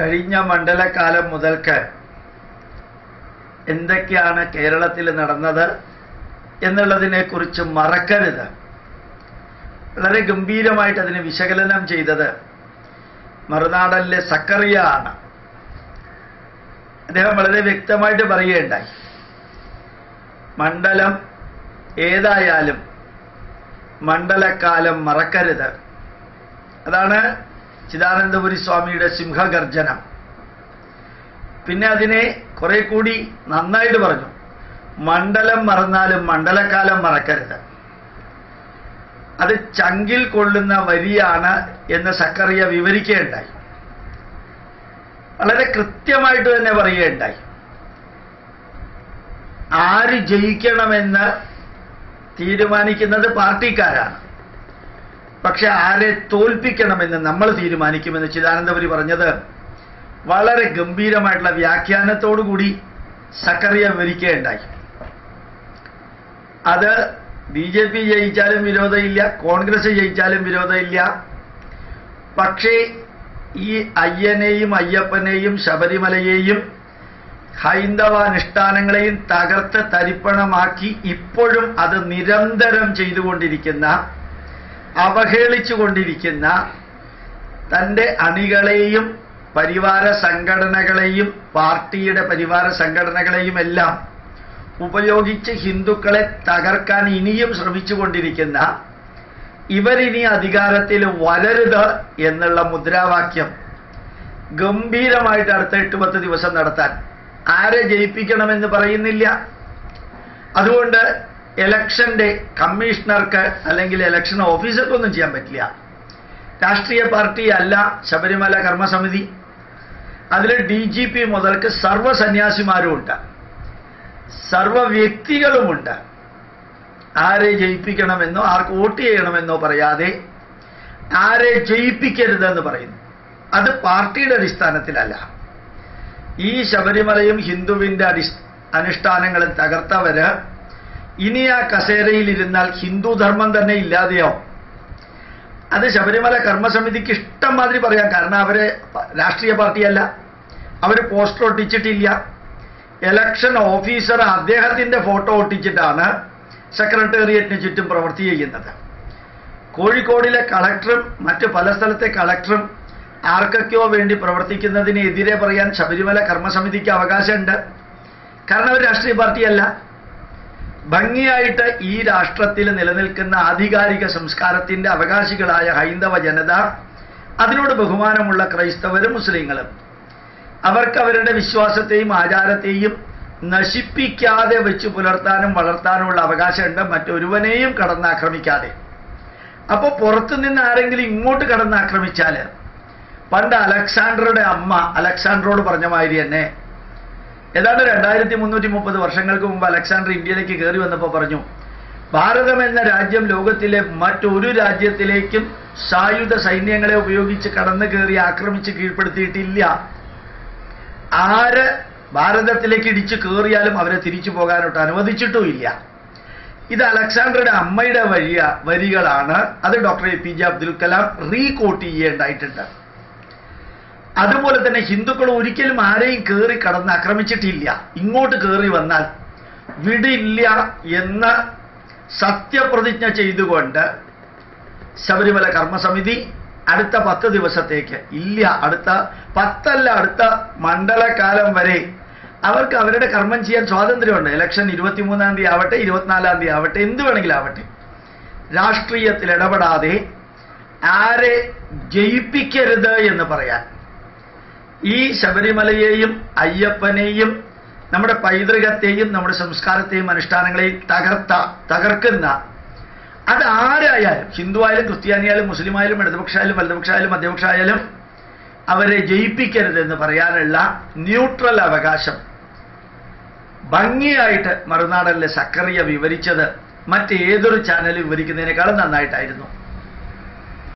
കഴിഞ്ഞ മണ്ഡലകാലം മുതൽക്ക് എന്തൊക്കെയാണ് കേരളത്തിൽ നടന്നത് എന്നുള്ളതിനെക്കുറിച്ച് മറക്കരുത്. വളരെ ഗംഭീരമായിട്ട് അതിനെ വിശകലനം ചെയ്തത് മറുനാടനിലെ സക്കറിയ ആണ്. അദ്ദേഹം വളരെ വ്യക്തമായിട്ട് പറയുകയുണ്ടായി. മണ്ഡലം ഏതായാലും മണ്ഡലക്കാലം മറക്കരുത്. അതാണ് ചിദാനന്ദപുരി സ്വാമിയുടെ സിംഹഗർജനം. പിന്നെ അതിനെ കുറെ കൂടി നന്നായിട്ട് പറഞ്ഞു. മണ്ഡലം മറന്നാലും മണ്ഡലകാലം മറക്കരുത്. അത് ചങ്കിൽ കൊള്ളുന്ന വരിയാണ് എന്ന് സക്കറിയ വിവരിക്കുകയുണ്ടായി. വളരെ കൃത്യമായിട്ട് തന്നെ പറയുകയുണ്ടായി. ആര് ജയിക്കണമെന്ന് തീരുമാനിക്കുന്നത് പാർട്ടിക്കാരാണ്. പക്ഷെ ആരെ തോൽപ്പിക്കണമെന്ന് നമ്മൾ തീരുമാനിക്കുമെന്ന് ചിദാനന്ദപുരി പറഞ്ഞത് വളരെ ഗംഭീരമായിട്ടുള്ള വ്യാഖ്യാനത്തോടുകൂടി സക്കറിയ വിവരിക്കുകയുണ്ടായി. അത് ബി ജെ പി ജയിച്ചാലും വിരോധമില്ല കോൺഗ്രസ് ജയിച്ചാലും വിരോധമില്ല. പക്ഷേ ഈ അയ്യനെയും അയ്യപ്പനെയും ശബരിമലയെയും ഹൈന്ദവാനുഷ്ഠാനങ്ങളെയും തകർത്ത് തരിപ്പണമാക്കി ഇപ്പോഴും അത് നിരന്തരം ചെയ്തുകൊണ്ടിരിക്കുന്ന അവഹേളിച്ചുകൊണ്ടിരിക്കുന്ന തന്റെ അണികളെയും പരിവാര സംഘടനകളെയും പാർട്ടിയുടെ പരിവാര സംഘടനകളെയും എല്ലാം ഉപയോഗിച്ച് ഹിന്ദുക്കളെ തകർക്കാൻ ഇനിയും ശ്രമിച്ചുകൊണ്ടിരിക്കുന്ന ഇവരിനി അധികാരത്തിൽ വരരുത് എന്നുള്ള മുദ്രാവാക്യം ഗംഭീരമായിട്ട് അടുത്ത എട്ട് പത്ത് ദിവസം നടത്താൻ. ആരെ ജയിപ്പിക്കണമെന്ന് പറയുന്നില്ല. അതുകൊണ്ട് ഇലക്ഷന്റെ കമ്മീഷണർക്ക് അല്ലെങ്കിൽ ഇലക്ഷൻ ഓഫീസർക്കൊന്നും ചെയ്യാൻ പറ്റില്ല. രാഷ്ട്രീയ പാർട്ടി അല്ല ശബരിമല കർമ്മസമിതി. അതിൽ ഡി ജി പി മുതൽക്ക് സർവ സന്യാസിമാരും ഉണ്ട് സർവ വ്യക്തികളുമുണ്ട്. ആരെ ജയിപ്പിക്കണമെന്നോ ആർക്ക് വോട്ട് ചെയ്യണമെന്നോ പറയാതെ ആരെ ജയിപ്പിക്കരുതെന്ന് പറയുന്നു. അത് പാർട്ടിയുടെ അടിസ്ഥാനത്തിലല്ല. ഈ ശബരിമലയും ഹിന്ദുവിന്റെ അടി അനുഷ്ഠാനങ്ങളെ തകർത്തവര് ഇനി ആ കസേരയിൽ ഇരുന്നാൽ ഹിന്ദു ധർമ്മം തന്നെ ഇല്ലാതെയാവും. അത് ശബരിമല കർമ്മസമിതിക്ക് ഇഷ്ടം മാതിരി പറയാം. കാരണം അവർ രാഷ്ട്രീയ പാർട്ടിയല്ല. അവർ പോസ്റ്റർ ഒട്ടിച്ചിട്ടില്ല. ഇലക്ഷൻ ഓഫീസർ അദ്ദേഹത്തിന്റെ ഫോട്ടോ ഒട്ടിച്ചിട്ടാണ് സെക്രട്ടേറിയറ്റിന് ചുറ്റും പ്രവൃത്തി ചെയ്യുന്നത്. കോഴിക്കോടിലെ കളക്ടറും മറ്റ് പല സ്ഥലത്തെ കളക്ടറും ആർക്കൊക്കെയോ വേണ്ടി പ്രവർത്തിക്കുന്നതിനെതിരെ പറയാൻ ശബരിമല കർമ്മസമിതിക്ക് അവകാശമുണ്ട്. കാരണം അവർ രാഷ്ട്രീയ പാർട്ടിയല്ല. ഭംഗിയായിട്ട് ഈ രാഷ്ട്രത്തിൽ നിലനിൽക്കുന്ന ആധികാരിക സംസ്കാരത്തിന്റെ അവകാശികളായ ഹൈന്ദവ ജനത അതിനോട് ബഹുമാനമുള്ള ക്രൈസ്തവരും മുസ്ലിങ്ങളും അവർക്ക് അവരുടെ വിശ്വാസത്തെയും ആചാരത്തെയും നശിപ്പിക്കാതെ വെച്ച് പുലർത്താനും വളർത്താനുമുള്ള അവകാശമുണ്ട്. മറ്റൊരുവനെയും കടന്നാക്രമിക്കാതെ. അപ്പോൾ പുറത്തുനിന്ന് ആരെങ്കിലും ഇങ്ങോട്ട് കടന്നാക്രമിച്ചാൽ പണ്ട് അലക്സാണ്ടറുടെ അമ്മ അലക്സാണ്ടറോട് പറഞ്ഞ മാതിരി തന്നെ ഏതാണ്ട് രണ്ടായിരത്തി മുന്നൂറ്റി മുപ്പത് വർഷങ്ങൾക്ക് മുമ്പ് അലക്സാണ്ടർ ഇന്ത്യയിലേക്ക് കയറി വന്നപ്പോൾ പറഞ്ഞു ഭാരതം എന്ന രാജ്യം ലോകത്തിലെ മറ്റൊരു രാജ്യത്തിലേക്കും സായുധ സൈന്യങ്ങളെ ഉപയോഗിച്ച് കടന്നു കയറി ആക്രമിച്ച് കീഴ്പ്പെടുത്തിയിട്ടില്ല. ആര് ഭാരതത്തിലേക്ക് ഇടിച്ചു കയറിയാലും അവരെ തിരിച്ചു പോകാനോട്ട് അനുവദിച്ചിട്ടുമില്ല. ഇത് അലക്സാണ്ടറുടെ അമ്മയുടെ വഴിയ വരികളാണ്. അത് doctor A P J Abdul Kalam recoat ചെയ്യേണ്ടായിട്ടുണ്ട് അതുപോലെ തന്നെ ഹിന്ദുക്കൾ ഒരിക്കലും ആരെയും കയറി കടന്ന് ആക്രമിച്ചിട്ടില്ല. ഇങ്ങോട്ട് കയറി വന്നാൽ വിടില്ല എന്ന സത്യപ്രതിജ്ഞ ചെയ്തുകൊണ്ട് ശബരിമല കർമ്മസമിതി അടുത്ത പത്ത് ദിവസത്തേക്ക് ഇല്ല. അടുത്ത പത്തല്ല അടുത്ത മണ്ഡലകാലം വരെ അവർക്ക് അവരുടെ കർമ്മം ചെയ്യാൻ സ്വാതന്ത്ര്യമുണ്ട്. ഇലക്ഷൻ ഇരുപത്തിമൂന്നാം തീയതി ആവട്ടെ ഇരുപത്തിനാലാം തീയതി ആവട്ടെ എന്ത് വേണമെങ്കിലും ആവട്ടെ. രാഷ്ട്രീയത്തിൽ ഇടപെടാതെ ആരെ ജയിപ്പിക്കരുത് എന്ന് പറയാൻ ഈ ശബരിമലയെയും അയ്യപ്പനെയും നമ്മുടെ പൈതൃകത്തെയും നമ്മുടെ സംസ്കാരത്തെയും അനുഷ്ഠാനങ്ങളെയും തകർത്ത തകർക്കുന്ന അത് ആരായാലും ഹിന്ദു ആയാലും ക്രിസ്ത്യാനിയായാലും മുസ്ലിമായാലും ഇടതുപക്ഷമായാലും വലതുപക്ഷമായാലും മധ്യപക്ഷമായാലും അവരെ ജയിപ്പിക്കരുതെന്ന് പറയാനുള്ള ന്യൂട്രൽ അവകാശം. ഭംഗിയായിട്ട് മറുനാടനിലെ സക്കറിയ വിവരിച്ചത് മറ്റേതൊരു ചാനൽ വിവരിക്കുന്നതിനേക്കാളും നന്നായിട്ടായിരുന്നു.